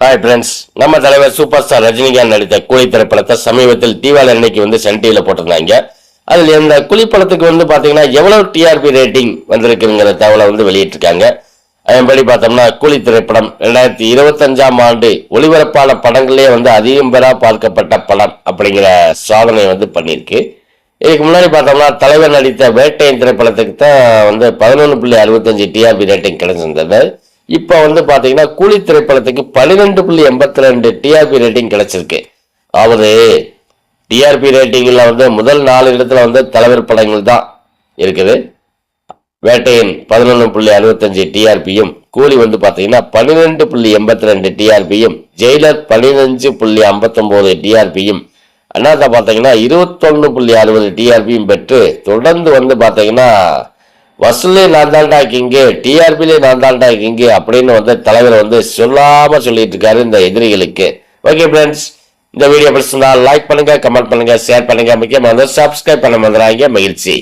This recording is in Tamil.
ஹாய் ஃப்ரெண்ட்ஸ் நம்ம தலைவர் சூப்பர் ஸ்டார் ரஜினிகாந்த் நடித்த கூலி திரைப்படத்தை சமீபத்தில் தீபாவளி அன்னைக்கு வந்து சன் டிவியில் போட்டிருந்தாங்க. அதில் இந்த குழி படத்துக்கு வந்து பார்த்தீங்கன்னா எவ்வளவு டிஆர்பி ரேட்டிங் வந்திருக்குங்கிற தகவலை வந்து வெளியிட்டிருக்காங்க. அதன்படி பார்த்தோம்னா கூலி திரைப்படம் ரெண்டாயிரத்தி இருபத்தஞ்சாம் ஆண்டு ஒளிபரப்பான படங்களே வந்து அதிகம் பெறா பார்க்கப்பட்ட படம் அப்படிங்கிற சாதனை வந்து பண்ணியிருக்கு. இதுக்கு முன்னாடி பார்த்தோம்னா தலைவர் நடித்த வேட்டையின் திரைப்படத்துக்கு தான் வந்து பதினொன்று புள்ளி அறுபத்தஞ்சு டிஆர்பி ரேட்டிங் கிடைச்சிருந்தது. இப்போ வந்து பார்த்தீங்கன்னா கூலி திரைப்படத்துக்கு பன்னிரெண்டு புள்ளி எண்பத்தி ரெண்டு டிஆர்பி ரேட்டிங் கிடைச்சிருக்கு. அதாவது டிஆர்பி ரேட்டிங்கில் வந்து முதல் நாலு இடத்துல வந்து தலைவர் படங்கள் தான் இருக்குது. வேட்டையன் பதினொன்று புள்ளி அறுபத்தஞ்சு டிஆர்பியும் கூலி வந்து பார்த்தீங்கன்னா பன்னிரெண்டு புள்ளி எண்பத்தி ரெண்டு டிஆர்பியும் ஜெயிலர் பதினஞ்சு புள்ளி ஐம்பத்தொம்போது டிஆர்பியும் அண்ணாத்த பார்த்தீங்கன்னா இருபத்தொன்று புள்ளி அறுபது டிஆர்பியும் பெற்று தொடர்ந்து வந்து பார்த்தீங்கன்னா வசூலே நான் தான்டா கிங்கு டிஆர்பிலே நான் தான்டா கிங்கு அப்படின்னு வந்து தலைவர் வந்து சொல்லாம சொல்லிட்டு இருக்காரு இந்த எதிரிகளுக்கு. ஓகே ஃப்ரெண்ட்ஸ் இந்த வீடியோ பிடிச்சிருந்தா லைக் பண்ணுங்க கமெண்ட் பண்ணுங்க ஷேர் பண்ணுங்க. முக்கியமாக வந்து சப்ஸ்கிரைப் பண்ண வந்துடுறாங்க மகிழ்ச்சி.